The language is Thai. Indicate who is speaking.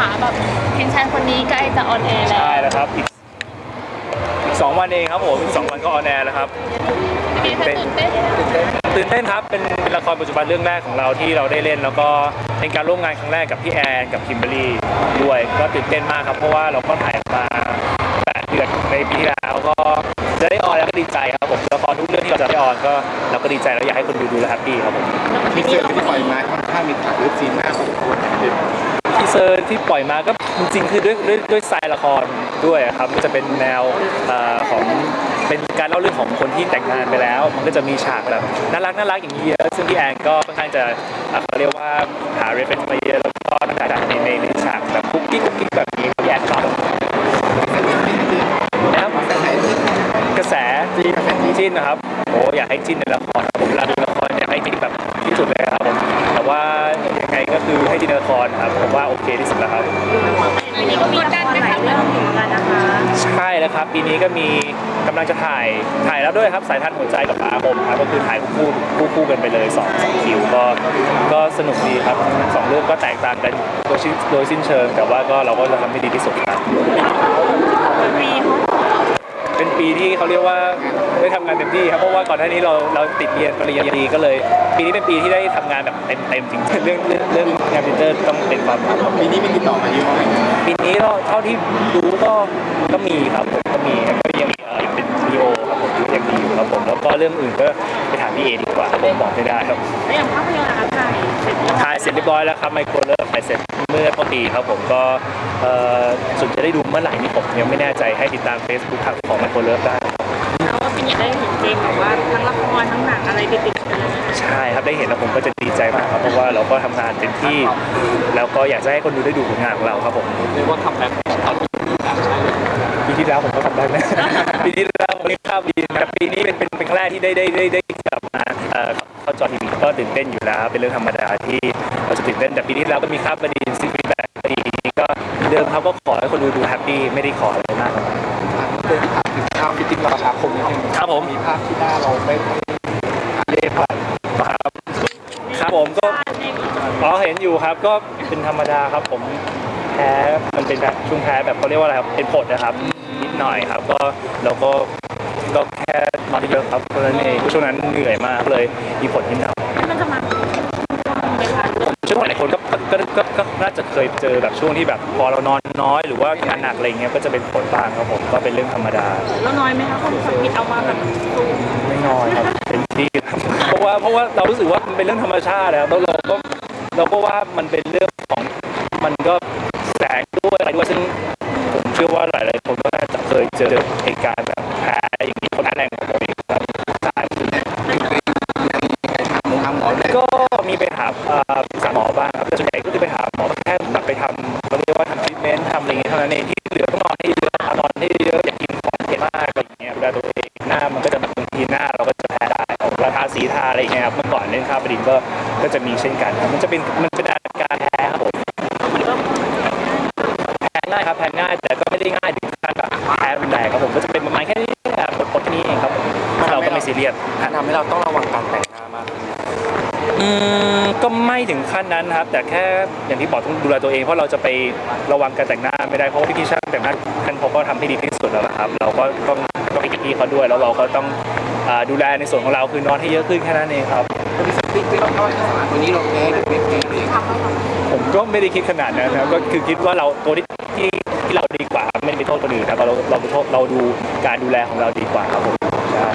Speaker 1: ค่ะแบบเห็นชายคนนี้ใกล้จะออนแอร์แล้ว
Speaker 2: ใช่แล้วครับอีกอีกสองวันเองครับผมอีกสองวันก็ออนแอร์แล้วครับ
Speaker 1: เป็นไงคะตื่นเต้น
Speaker 2: ตื่นเต้นครับเป็นเป็นละครปัจจุบันเรื่องแรกของเราที่เราได้เล่น แล้วก็เป็นการร่วมงานครั้งแรกกับพี่แอนกับคิมเบอรรี่ด้วยก็ตื่นเต้นมากครับเพราะว่าเราก็ถ่ายมาแปดเดือนในปีที่แล้วก็จะได้ออนแล้วก็ดีใจครับผมละครทุกเรื่องที่เราจะได้ออนก็เราก็ดีใจแล้วอยากให้คนดูดูแลแฮปปี้ครับผม
Speaker 3: มีเสื้อที่ปล่อยมาค่อนข้างมีถ่ายรูปซีนหน้าพอสมควรเด่น
Speaker 2: ที เซอร์ที่ปล่อยมาก็จริงๆคือด้วยด้วยด้วยสไตล์ละครด้วยครับก็จะเป็นแนวเอ่อของเป็นการเล่าเรื่องของคนที่แต่งงานไปแล้ว มันก็จะมีฉากแบบน่ารักน่ารักอย่างนี้เยอะซึ่งพี่แอนก็ค่อนข้างจะเอ่อเขาเรียกว่าหาเรฟเฟนมาเยอะแล้วก็น่ารักในในในฉากแบบคุกกิ๊กคุกกิ๊กแบบนี้พี่แอนชอบนะครับ
Speaker 3: แต่ไหนที่
Speaker 2: กระแสจิ้นนะครับโอ้อยากให้จิ้นในละครครับผมเวลาดูละครอยากให้จิ้นแบบที่สุดเลยครับผมแต่ว่ายังไงก็ คือให้จิ้นในละครครับผมว่าโอเคที่สุดแล้วครับ
Speaker 1: อันนี้ก็มีละครหลายเรื่องอยู่เหมือนกันนะคะ
Speaker 2: ใช่แล้วครับ ปีนี้ก็มีกำลังจะถ่ายถ่ายแล้วด้วยครับสายทานหัวใจกับอาคมครับก็คือถ่ายคู่คู่คู่กันไปเลยสองสองคิวก็ก็สนุกดีครับสองเรื่องก็แตกต่างกันโดยชิ้นโดยสิ้นเชิง แต่ว่าก็เราก็จะทำให้ดีที่สุดครับ
Speaker 1: มี
Speaker 2: เป็นปีที่เขาเรียกว่า ได้ทำงานเต็มที่ครับเพราะว่าก่อนหน้านี้เราเราติดเรียนปริญญาตรีก็เลย ปีนี้เป็นปีที่ได้ทำงานแบบเต็มเต็มๆจริงๆเรื่องเรื่องเรื่องงานพิเตอร์ต้องเป็นความลับครับ
Speaker 3: ปีนี้มีติดต่อมาเยอะไหม
Speaker 2: ปีนี้ก็เท่าที่รู้ก็ก็มีครับผมก็มีก็ยังมีเออยังเป็นซีโอครับผมยังมีอยู่ครับผมแล้วก็เรื่องอื่นก็ไปถามพี่เอดีกว่าผมบอกไม่ได้ครับ
Speaker 1: แล้วอย่างภาพยนตร์นะคะถ่ายเสร็จแล้ว
Speaker 2: ถ่ายเสร็จเรียบร้อยแล้วครับไมโครเลิฟถ่ายเสร็จเมื่อต้นปีครับผมก็เอ่อส่วนจะได้ดูเมื่อไหร่นี่ผมยังไม่แน่ใจให้ติดตาม Facebook ทางของไมโครเลิฟได้ครับ
Speaker 1: แล้วก็ปีนี้ ได้เห็นเจมส์แบบว่าทั้งละครทั้งหนังอะไรติดๆกันเลย
Speaker 2: ใช่ครับได้เห็นแล้วผมก็จะดีใจมากครับเพราะว่าเราก็ทำงานเต็มที่ แล้วก็อยากจะให้คนดูได้ดูผลงานของเราครับผม
Speaker 3: เรียกว่าคัมแบ็กตอนนี้กา
Speaker 2: ปีที่แล้วผมก็ทำได้ไหม ปีที่แล้วผมก็ข้ามปีแต่ปีนี้เป็นเป็นเป็นครั้งแรกที่ได้ได้ได้ได้กลับมาเอ่อเข้าจอทีวีก็ตื่นเต้นอยู่แล้ว เป็นเรื่องธรรมดาที่เราจะตื่นเต้นแต่ปีที่แล้วก็มีข้ามบดีซิฟีแบ็กปีนี้ก็เดิมครับก็ขอให้คนดูดูแฮปปี้ไม่ได้ขออะไรมากครับ
Speaker 3: เดินถามถึงภาพฟิตติ้งราชาคมนิดนึง
Speaker 2: ครับ ผม
Speaker 3: มีภาพที่หน้าเราไม่เล่ผ่าน
Speaker 2: ครับครับผมก็อ๋อเห็นอยู่ครับก็เป็นธรรมดาครับผมแพ้มันเป็นแบบช่วงแพ้แบบเขาเรียกว่าอะไรครับเป็นผดนะครับ นิดหน่อยครับ ก็เราก็ก็แค่นอนเยอะครับเพราะฉะนั้นเองช่วงนั้นเหนื่อยมากเลยมีผลนิดหน่อย
Speaker 1: มันจะมาเวลา
Speaker 2: เชื่อว่าหลายคนก็ก็ก็ก็น่าจะเค ยเจอแบบช่วงที่แบบพอเรานอนน้อยหรือว่างานหนักอะไรเงี้ยก็จะเป็นผลบ้างครับผมก็เป็นเรื่องธรรมดา
Speaker 1: แล้วน้อยไหมคะคนสังเกตเอามาแบบซูม
Speaker 2: ไม่น้อยครับเป็นที่ครับเพราะว่าเพราะว่าเรารู้สึกว่ามันเป็นเรื่องธรรมชาติแล้วแล้วเราก็เราก็ว่ามันเป็นเรื่องของมันก็แสงด้วยอะไรด้วยซึ่งผมเชื่อว่าหลายๆคนก็น่าจะเคยเจอเหตุการณ์แบบแพ้อย่างนี้คนแพ้แรงของผมเองครับใช่
Speaker 3: ทางหมอเลย
Speaker 2: ก็มีไปหาเอ่อปรึกษาหมอบ้างครับแต่ส่วนใหญ่ก็คือไปหา นั้นเองที่เหลือต้องนอนให้เยอะนอนให้เยอะอย่ากินของเผ็ดมากอะไรอย่างเงี้ยดูแลตัวเองหน้ามันก็จะบางทีหน้าเราก็จะแพ้ได้เวลาทาสีทาอะไรเงี้ยครับเมื่อก่อนเล่นข้าวประดินก็ก็จะมีเช่นกันครับมันจะเป็นมันเป็นอาการแพ้ครับผมแพ้ง่ายครับแพ้ง่ายแต่ก็ไม่ได้ง่ายถึงขั้นแบบแพ้รุนแรงครับผมก็จะเป็นประมาณแค่นี้ครับปดๆนี้เองครับเราก็ไม่ซีเรียส
Speaker 3: ทำให้เราต้องระวังการแต่งหน้ามาก
Speaker 2: อืม ก็ไม่ถึงขั้นนั้นครับ แต่แค่อย่างที่บอกต้องดูแลตัวเองเพราะเราจะไประวังการแต่งหน้าไม่ได้เพราะว่าพี่ๆช่างแต่งหน้าท่านเขาก็ทำให้ดีที่สุดแล้วล่ะครับ เราก็ต้องต้องไปกับพี่เขาด้วย แล้วเราก็ต้องอ่าดูแลในส่วนของเราคือนอนให้เยอะขึ้นแค่นั้นเองครับ
Speaker 3: บริษัทติ๊กที่เราเข้าสารตัวนี้เราแพ้หรือไม่แพ้เลย
Speaker 2: ผมก็ไม่ได้คิดขนาดนั้นนะครับก็คือคิดว่าเราตัวที่ที่ที่เราดีกว่าไม่ได้ไปโทษคนอื่นครับเราเราไปโทษเราดูการดูแลของเราดีกว่าครับผม